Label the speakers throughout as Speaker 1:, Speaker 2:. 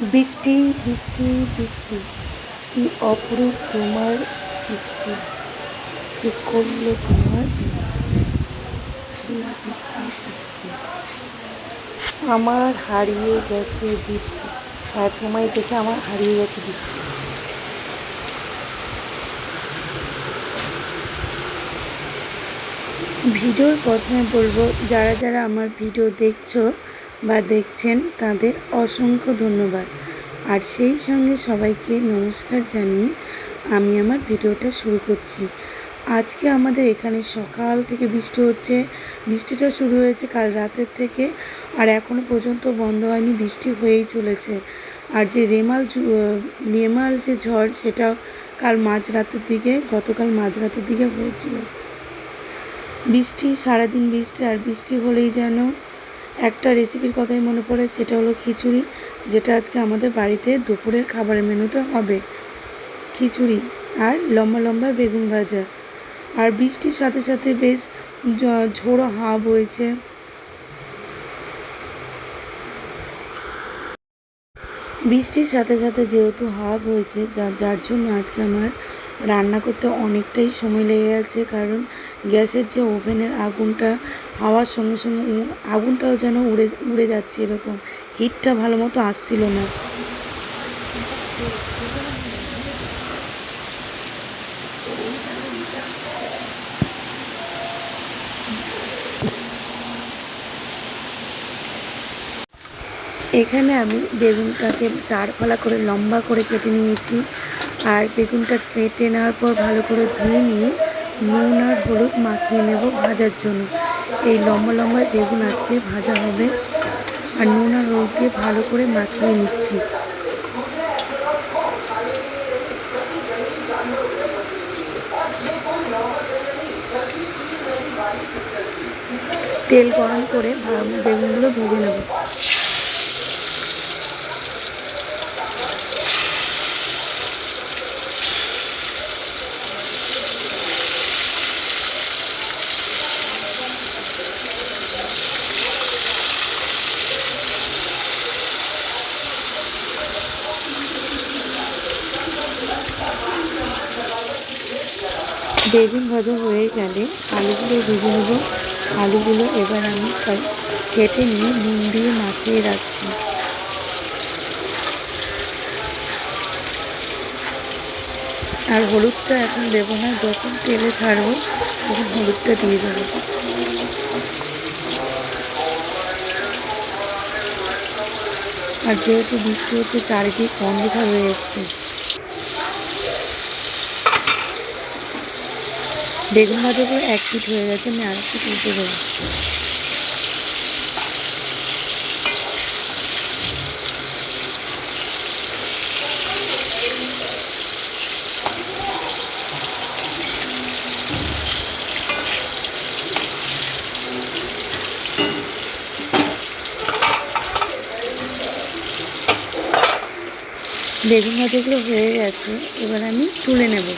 Speaker 1: বৃষ্টি বৃষ্টি বৃষ্টি, কি অপরূপ তোমার সৃষ্টি? কি করল তোমার বৃষ্টি? বৃষ্টি বৃষ্টি? আমার হারিয়ে গেছে বৃষ্টি। হ্যাঁ তোমায় দেখে আমার হারিয়ে গেছে বৃষ্টি। ভিডিওর প্রথমে বলব, যারা যারা আমার ভিডিও দেখছ বা দেখছেন তাদের অসংখ্য ধন্যবাদ। আর সেই সঙ্গে সবাইকে নমস্কার জানিয়ে আমি আমার ভিডিওটা শুরু করছি। আজকে আমাদের এখানে সকাল থেকে বৃষ্টি হচ্ছে। বৃষ্টিটা শুরু হয়েছে কাল রাতের থেকে আর এখনও পর্যন্ত বন্ধ হয়নি, বৃষ্টি হয়েই চলেছে। আর যে রেমাল রেমাল যে ঝড় সেটাও কাল মাঝরাতের দিকে, গতকাল মাঝরাতের দিকে হয়েছিল। বৃষ্টি, সারাদিন বৃষ্টি আর বৃষ্টি হলেই যেন একটা রেসিপির কথাই মনে পড়ে, সেটা হলো খিচুড়ি, যেটা আজকে আমাদের বাড়িতে দুপুরের খাবারের মেনুতে হবে। খিচুড়ি আর লম্বা লম্বা বেগুন ভাজা। আর বৃষ্টির সাথে সাথে বেশ ঝোড়ো হাওয়া বইছে। বৃষ্টির সাথে সাথে যেহেতু হাওয়া বইছে যার যার জন্য আজকে আমার রান্না করতে অনেকটাই সময় লেগে গেছে, কারণ গ্যাসের যে ওভেনের আগুনটা হাওয়ার সঙ্গে সঙ্গে আগুনটাও যেন উড়ে উড়ে যাচ্ছে এরকম। হিটটা ভালো মতো আসছিল না। এখানে আমি বেগুনটাকে চার ফালা করে লম্বা করে কেটে নিয়েছি। আর বেগুনটা কেটে নেওয়ার পর ভালো করে ধুয়ে নিয়ে নুন আর হলুদ মাখিয়ে নেব ভাজার জন্য। এই লম্বা লম্বা বেগুন আজকে ভাজা হবে। আর নুন আর হলুদ দিয়ে ভালো করে মাখিয়ে নিচ্ছি। তেল গরম করে বেগুনগুলো ভেজে নেব। বেগুন ভাজা হয়ে গেলে আলুগুলো ভেজে নেব। আলুগুলো এবার আমি কেটে নিয়ে নুন দিয়ে মাখিয়ে রাখছি। আর হলুদটা এখন দেবো না, যখন তেলে ছাড়বো তখন হলুদটা দিয়ে দেবো। আর যেহেতু বৃষ্টি হচ্ছে, চারিদিক অন্ধকার হয়ে এসছে। বেগুন ভাজাগুলো এক পিঠ হয়ে গেছে, আমি আর একটু তুলতে দেবো। বেগুন ভাজাগুলো হয়ে গেছে, এবার আমি তুলে নেব।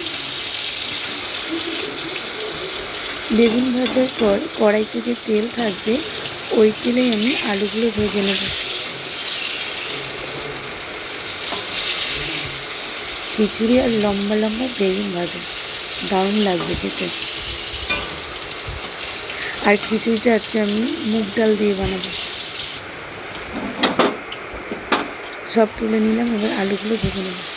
Speaker 1: বেগুন ভাজার পর কড়াইতে যে তেল থাকবে, ওই তেলেই আমি আলুগুলো ভেজে নেব। খিচুড়ি আর লম্বা লম্বা বেগুন ভাজা, দারুণ লাগবে খেতে। আর খিচুড়িটা আজকে আমি মুগ ডাল দিয়ে বানাবো। সব তুলে নিলাম, এবার আলুগুলো ভেজে নেব।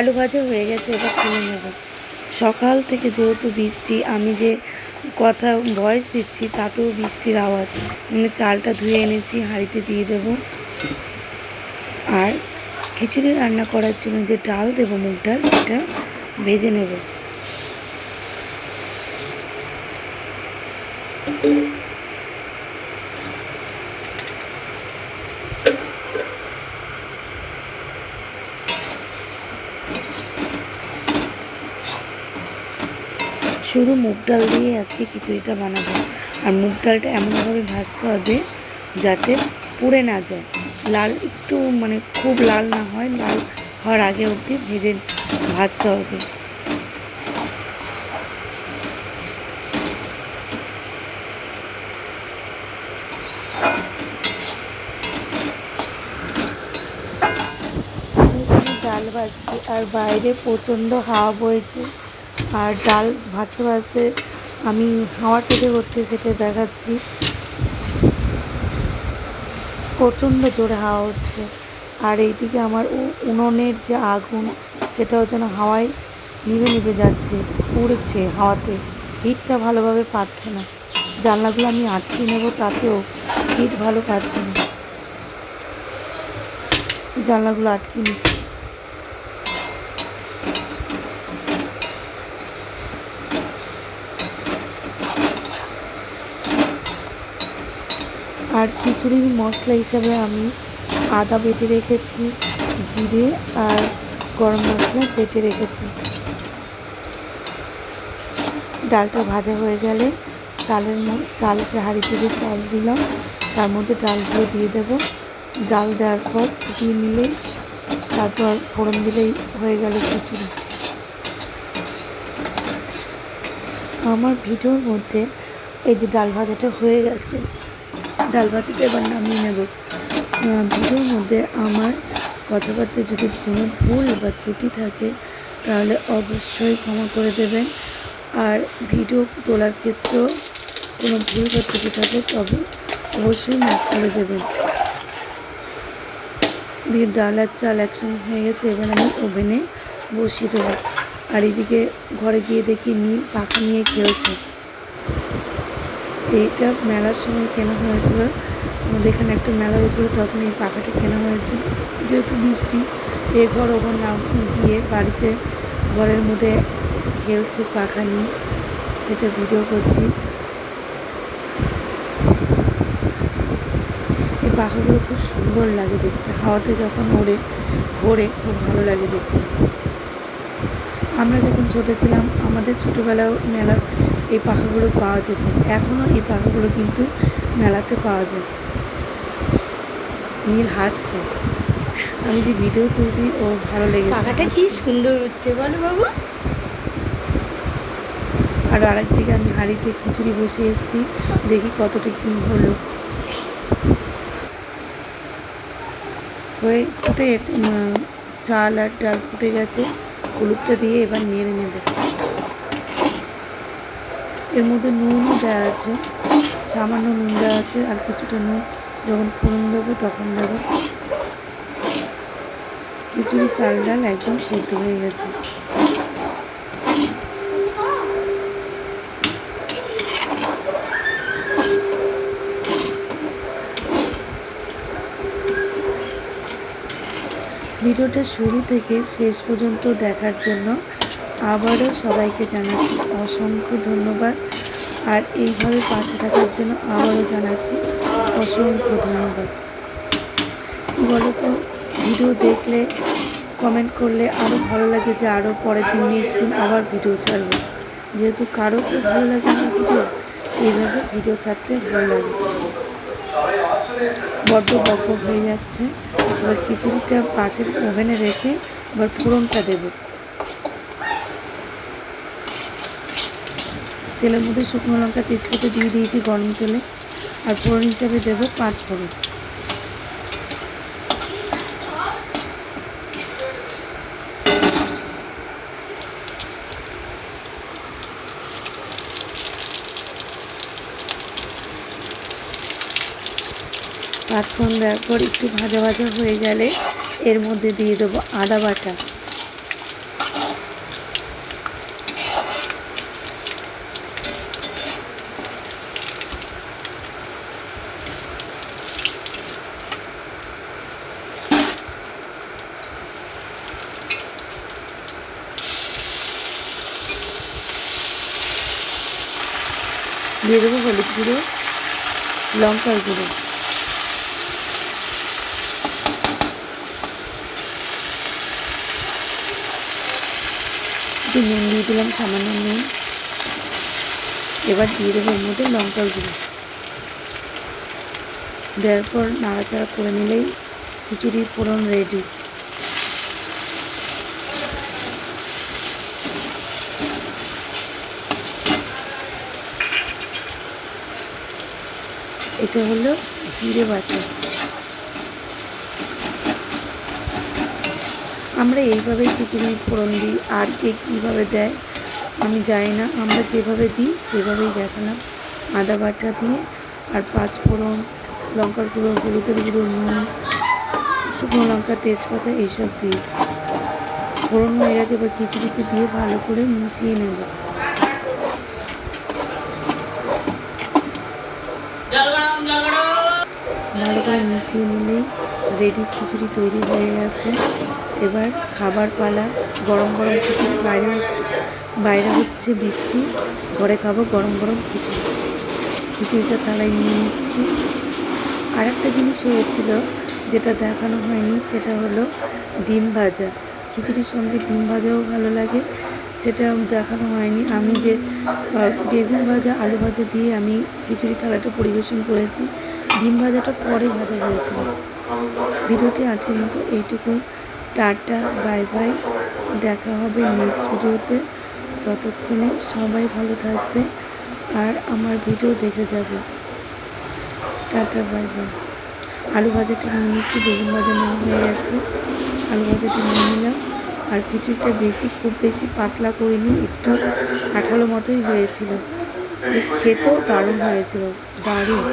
Speaker 1: আলু ভাজা হয়ে গেছে, এবার তুলে নেব। সকাল থেকে যেহেতু বৃষ্টি, আমি যে কথা ভয়েস দিচ্ছি, তাতেও বৃষ্টির আওয়াজ। মানে চালটা ধুয়ে এনেছি, হাঁড়িতে দিয়ে দেব। আর খিচুড়ি রান্না করার জন্য যে ডাল দেবো, মুগ ডাল, সেটা ভেজে নেব। শুধু মুগ ডাল দিয়ে আজকে খিচুড়িটা বানাবো। আর মুগ ডালটা এমনভাবে ভাজতে হবে যাতে পুড়ে না যায়। লাল একটু মানে খুব লাল না হয়, লাল হওয়ার আগে অবধি ভেজে ভাজতে হবে। ডাল ভাজছি আর বাইরে প্রচণ্ড হাওয়া বইছে। আর ডাল ভাজতে ভাজতে আমি হাওয়াটা যে হচ্ছে সেটা দেখাচ্ছি। প্রচণ্ড জোরে হাওয়া হচ্ছে। আর এইদিকে আমার উনুনের যে আগুন, সেটাও যেন হাওয়ায় নিভে নিভে যাচ্ছে, উড়ছে হাওয়াতে। হিটটা ভালোভাবে পাচ্ছে না। জানলাগুলো আমি আটকে নেব, তাতেও হিট ভালো পাচ্ছে না। জানলাগুলো আটকে নিচ্ছি। আর খিচুড়ির মশলা হিসাবে আমি আদা বেটে রেখেছি, জিরে আর গরম মশলা বেটে রেখেছি। ডালটা ভাজা হয়ে গেলে চালের চাল যে হাঁড়িতে যে চাল দিলাম। তার মধ্যে ডালগুলো দিয়ে দেবো। ডাল দেওয়ার পর ফুটিয়ে নিলে তারপর ফোড়ন দিলেই হয়ে গেল খিচুড়ি। আমার ভিডিওর মধ্যে এই যে ডাল ভাজাটা হয়ে গেছে ডাল ভাজাটা এবার নামিয়ে নেব। ভিডিওর মধ্যে আমার কথাবার্তা যদি কোনো ভুল বা ত্রুটি থাকে, তাহলে অবশ্যই ক্ষমা করে দেবেন। আর ভিডিও তোলার ক্ষেত্রেও কোনো ভুল বা ত্রুটি থাকে, তবে অবশ্যই মাফ করে দেবেন। দিয়ে ডাল আর চাল একসঙ্গে হয়ে গেছে, এবার আমি ওভেনে বসিয়ে দেবো। আর এদিকে ঘরে গিয়ে দেখি নীল পাখা নিয়ে খেলছে। এইটা মেলার সময় কেনা হয়েছিল। আমাদের এখানে একটা মেলা হয়েছিল, তখন এই পাখাটা কেনা হয়েছিল যেহেতু বৃষ্টি, এ ঘর ও ঘর না গিয়ে বাড়িতে ঘরের মধ্যে খেলছে পাখা নিয়ে। সেটা ভিডিও করছি। এই পাখাগুলো খুব সুন্দর লাগে দেখতে। হাওয়াতে যখন ওড়ে ঘোরে খুব ভালো লাগে দেখতে। আমরা যখন ছোটো ছিলাম, আমাদের ছোটোবেলাও মেলা এই পাখাগুলো পাওয়া যেত। এখনও এই পাখাগুলো কিন্তু মেলাতে পাওয়া যায়। নীল হাসছে। আমি যে ভিডিও তুলছি ও ভালো লেগেছে।
Speaker 2: পাখাটা কি সুন্দর হচ্ছে বলো বাবু।
Speaker 1: আর আরেকদিকে আমি হাঁড়িতে খিচুড়ি বসে এসেছি। দেখি কতটা কী হলো। হয়ে ফুটে চাল আর ডাল ফুটে গেছে। হলুদটা দিয়ে এবার নেড়ে নেব। এর মধ্যে নুনও দেওয়া আছে, সামান্য নুন দেওয়া আছে আর কিছুটা নুন যখন ফোড়ন দেবো তখন দেবো। খিচুড়ি, চাল, ডাল একদম সেদ্ধ হয়ে গেছে। ভিডিওটা শুরু থেকে শেষ পর্যন্ত দেখার জন্য আবারও সবাইকে জানাচ্ছি অসংখ্য ধন্যবাদ। আর এইভাবে পাশে থাকার জন্য আবারও জানাচ্ছি অসংখ্য ধন্যবাদ। বলো তো, ভিডিও দেখলে কমেন্ট করলে আরও ভালো লাগে যে আরও পরের দিন নেক্সট দিন আবার ভিডিও ছাড়বো। যেহেতু কারও তো ভালো লাগে আমার ভিডিও, এইভাবে ভিডিও ছাড়তে ভালো লাগে। বড্ড বক হয়ে যাচ্ছে। এবার খিচুড়িটা পাশের ওভেনে রেখে এবার ফোড়নটা দেবো। তেলের মধ্যে শুকনো লঙ্কা, তেজপাতা দিয়ে দিয়েছি গরম তেলে। আর ফোড়ন হিসাবে দেবো পাঁচ ফোড়ন। পাঁচফোড়ন দেওয়ার পর একটু ভাজা ভাজা হয়ে গেলে এর মধ্যে দিয়ে দেবো আদা বাটা। দিয়ে দেবো, হলুদ গুঁড়ো লঙ্কার গুঁড়ো। একটু নুন দিয়ে দিলাম, সামান্য নুন। এবার দিয়ে দেবো এর মধ্যে লঙ্কার গুঁড়ো। দেওয়ার পর নাড়াচাড়া করে নিলেই খিচুড়ির ফোড়ন রেডি এটা হলো জিরে বাটা। আমরা এইভাবেই খিচুড়ি ফোড়ন দিই, আর কে কীভাবে দেয় আমি জানি না। আমরা যেভাবে দিই, সেভাবেই দেখালাম আদা বাটা দিয়ে আর পাঁচ ফোড়ন, লঙ্কার গুঁড়ো, হলুদের গুঁড়ো, নুন, শুকনো লঙ্কা, তেজপাতা, এইসব দিয়ে ফোড়ন হয়ে গেছে, এবার খিচুড়িতে দিয়ে ভালো করে মিশিয়ে নেব। ভালো করে মিশিয়ে নিলেই রেডি খিচুড়ি তৈরি হয়ে গেছে। এবার খাবার পালা, গরম গরম খিচুড়ি, বাইরে বাইরে হচ্ছে বৃষ্টি, ঘরে খাব গরম গরম খিচুড়ি। খিচুড়িটা তালাই নিয়ে নিচ্ছি। আর একটা জিনিস হয়েছিল, যেটা দেখানো হয়নি, সেটা হলো ডিম ভাজা। খিচুড়ির সঙ্গে ডিম ভাজাও ভালো লাগে সেটা দেখানো হয়নি। আমি যে বেগুন ভাজা, আলু ভাজা দিয়ে আমি খিচুড়ি থালাটা পরিবেশন করেছি ডিম ভাজাটা পরে ভাজা হয়েছিল ভিডিওটি আজকের মতো এইটুকু টাটা, বাই বাই। দেখা হবে নেক্সট ভিডিওতে। ততক্ষণে সবাই ভালো থাকবে আর আমার ভিডিও দেখে যাবে। Tata, bye bye. আলু ভাজাটা নিয়ে নিচ্ছি, বেগুন ভাজা নেওয়া হয়ে গেছে। আলু ভাজাটা নিয়ে নিলাম। আর কিছুটা বেশি, খুব বেশি পাতলা করিনি, একটু আঠালো মতোই হয়েছিল। বেশ খেতেও দারুণ হয়েছিল, দারুণ।